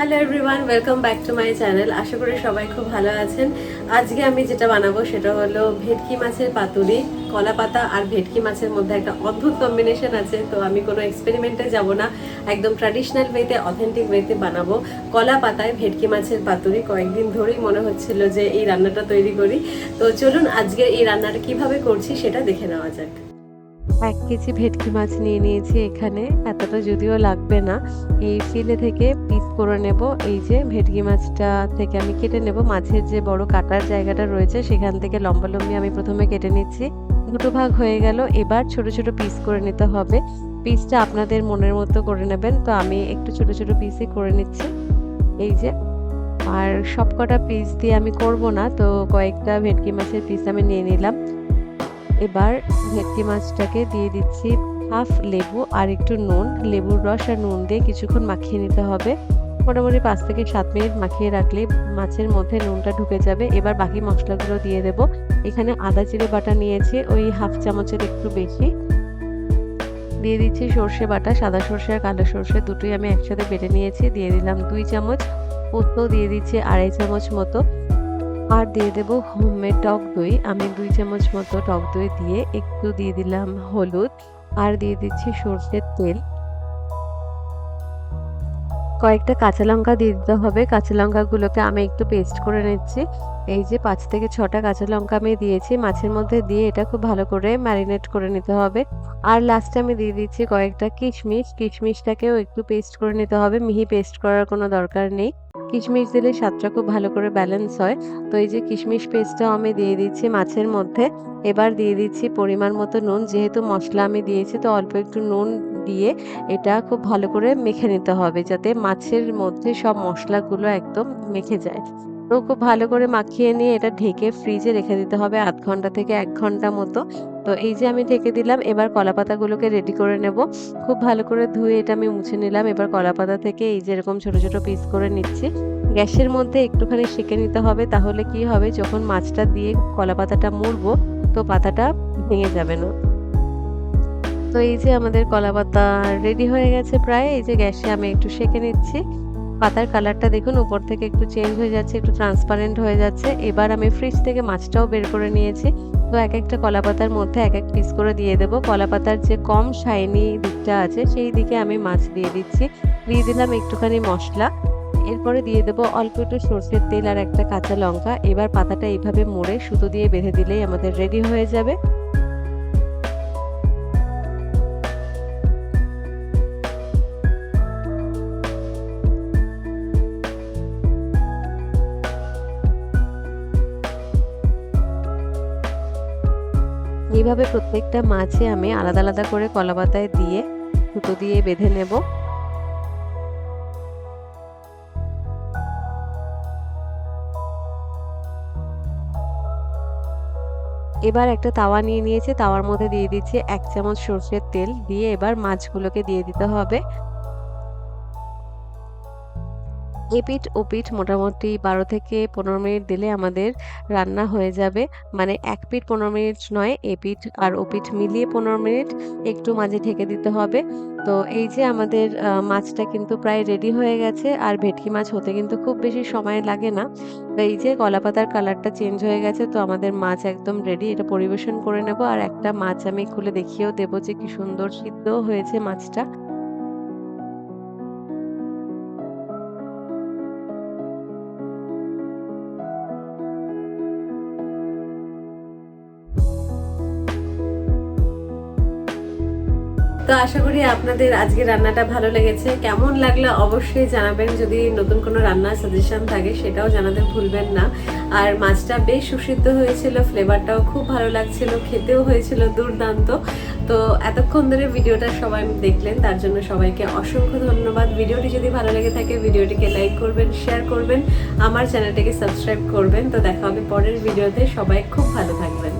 Hello everyone, welcome back to my channel. আশা করি সবাই খুব ভালো আছেন। আজকে আমি যেটা বানাবো সেটা হলো ভেটকি মাছের পাতুরি, কলা পাতা আর ভেটকি মাছের মধ্যে একটা অদ্ভুত কম্বিনেশন আছে। তো আমি কোনো এক্সপেরিমেন্টে যাব না। একদম ট্র্যাডিশনাল ওয়েতে অথেন্টিক ওয়েতে বানাবো কলা পাতায় ভেটকি মাছের পাতুরি। কয়েকদিন ধরেই মনে হচ্ছিল যে এই রান্নাটা তৈরি করি। তো চলুন আজকে এই রান্নাটা কীভাবে করছি সেটা দেখে নেওয়া যাক। এক কেজি ভেটকি মাছ নিয়ে নিয়েছি এখানে, এতটা যদিও লাগবে না। এই ফিলে থেকে পিস করে নেব, এই যে ভেটকি মাছটা থেকে আমি কেটে নেব। মাছের যে বড় কাটার জায়গাটা রয়েছে, সেখান থেকে লম্বা লম্বি আমি প্রথমে কেটে নিচ্ছি। দুটো ভাগ হয়ে গেল, এবার ছোট ছোট পিস করে নিতে হবে। পিসটা আপনাদের মনের মতো করে নেবেন, তো আমি একটু ছোট ছোট পিসই করে নিচ্ছি। এই যে, আর সব কটা পিস দিয়ে আমি করব না, তো কয়েকটা ভেটকি মাছের পিস আমি নিয়ে নিলাম। এবার ভেটকি মাছটাকে দিয়ে দিচ্ছি হাফ লেবু আর একটু নুন। লেবুর রস আর নুন দিয়ে কিছুক্ষণ মাখিয়ে নিতে হবে। মোটামুটি পাঁচ থেকে সাত মিনিট মাখিয়ে রাখলে মাছের মধ্যে নুনটা ঢুকে যাবে। এবার বাকি মশলাগুলো দিয়ে দেব। এখানে আদা জিরে বাটা নিয়েছি, ওই হাফ চামচের একটু বেশি। দিয়ে দিচ্ছি সর্ষে বাটা, সাদা সর্ষে আর কালো সর্ষে দুটোই আমি একসাথে বেটে নিয়েছি। দিয়ে দিলাম দুই চামচ পোস্ত, দিয়ে দিচ্ছি আড়াই চামচ মতো আর দিয়ে দেব হোমমেড টক দই। আমি দুই চামচ মতো টক দই দিয়ে একটু দিয়ে দিলাম হলুদ। আর দিয়ে দিচ্ছি সর্ষের তেল। কয়েকটা কাঁচা লঙ্কা দিয়ে দিতে হবে। কাঁচা লঙ্কাগুলোকে আমি একটু পেস্ট করে নিচ্ছি। এই যে পাঁচ থেকে ছটা কাঁচা লঙ্কা আমি দিয়েছি। মাছের মধ্যে দিয়ে এটা খুব ভালো করে ম্যারিনেট করে নিতে হবে। আর লাস্টে আমি দিয়ে দিচ্ছি কয়েকটা কিশমিশ। কিশমিশটাকেও একটু পেস্ট করে নিতে হবে। মিহি পেস্ট করার কোনো দরকার নেই। কিশমিশ দিলে স্বাদটা খুব ভালো করে ব্যালেন্স হয়। তো এই যে কিশমিশ পেস্টটাও আমি দিয়ে দিচ্ছি মাছের মধ্যে। এবার দিয়ে দিচ্ছি পরিমাণ মতো নুন। যেহেতু মশলা আমি দিয়েছি, তো অল্প একটু নুন দিয়ে এটা খুব ভালো করে মেখে নিতে হবে যাতে মাছের মধ্যে সব মশলাগুলো একদম মেখে যায়। তো খুব ভালো করে মাখিয়ে নিয়ে এটা ঢেকে ফ্রিজে রেখে দিতে হবে আধ ঘণ্টা থেকে এক ঘণ্টা মতো। তো এই যে আমি ঢেকে দিলাম, এবার কলা পাতাগুলোকে রেডি করে নেব। খুব ভালো করে ধুয়ে এটা আমি মুছে নিলাম। এবার কলা পাতা থেকে এই যে এরকম ছোট ছোট পিস করে নিচ্ছি। গ্যাসের মধ্যে একটুখানি সেঁকে নিতে হবে, তাহলে কি হবে, যখন মাছটা দিয়ে কলা পাতাটা মুড়বো, তো পাতাটা ভেঙে যাবে না। তো এই যে আমাদের কলা পাতা রেডি হয়ে গেছে প্রায়। এই যে গ্যাসে আমি একটু সেঁকে নিচ্ছি। পাতার কালারটা দেখুন, উপর থেকে একটু চেঞ্জ হয়ে যাচ্ছে, একটু ট্রান্সপারেন্ট হয়ে যাচ্ছে। এবার আমি ফ্রিজ থেকে মাছটাও বের করে নিয়েছি। তো এক একটা কলা পাতার মধ্যে এক এক পিস করে দিয়ে দেবো। কলা পাতার যে কম শাইনি দিকটা আছে, সেই দিকে আমি মাছ দিয়ে দিচ্ছি। দিয়ে দিলাম একটুখানি মশলা। এরপরে দিয়ে দেবো অল্প একটু সর্ষের তেল আর একটা কাঁচা লঙ্কা। এবার পাতাটা এইভাবে মুড়ে সুতো দিয়ে বেঁধে দিলেই আমাদের রেডি হয়ে যাবে। এইভাবে প্রত্যেকটা মাছে আমি আলাদা আলাদা করে কলা পাতায় দিয়ে সুতো দিয়ে বেঁধে নেব। এবার একটা তাওয়া নিয়ে নিয়েছি, তাওয়ার মধ্যে দিয়ে দিচ্ছি এক চামচ সর্ষের তেল, দিয়ে এবার মাছগুলোকে দিয়ে দিতে হবে। এপিঠ ওপিঠ মোটামুটি বারো থেকে পনেরো মিনিট দিলে আমাদের রান্না হয়ে যাবে। মানে এক পিঠ পনেরো মিনিট নয় এপিঠ আর ওপিঠ মিলিয়ে পনেরো মিনিট একটু মাঝে ঢেকে দিতে হবে। তো এই যে আমাদের মাছটা কিন্তু প্রায় রেডি হয়ে গেছে আর ভেটকি মাছ হতে কিন্তু খুব বেশি সময় লাগে না। তো এই যে কলা পাতার কালারটা চেঞ্জ হয়ে গেছে, তো আমাদের মাছ একদম রেডি এটা পরিবেশন করে নেব। আর একটা মাছ আমি খুলে দেখিয়েও দেবো যে কি সুন্দর সিদ্ধ হয়েছে মাছটা। তো আশা করি আপনাদের আজকে রান্নাটা ভালো লেগেছে। কেমন লাগল অবশ্যই জানাবেন। যদি নতুন কোনো রান্নার সাজেশন থাকে, সেটাও জানাতে ভুলবেন না। আর মাছটা বেশ সুসিদ্ধ হয়েছিল ফ্লেভারটাও খুব ভালো লাগছিল, খেতেও হয়েছিল দুর্দান্ত। তো এতক্ষণ ধরে ভিডিওটা সবাই দেখলেন, তার জন্য সবাইকে অসংখ্য ধন্যবাদ। ভিডিওটি যদি ভালো লেগে থাকে, ভিডিওটিকে লাইক করবেন শেয়ার করবেন, আমার চ্যানেলটিকে সাবস্ক্রাইব করবেন। তো দেখা হবে পরের ভিডিওতে। সবাই খুব ভালো থাকবেন।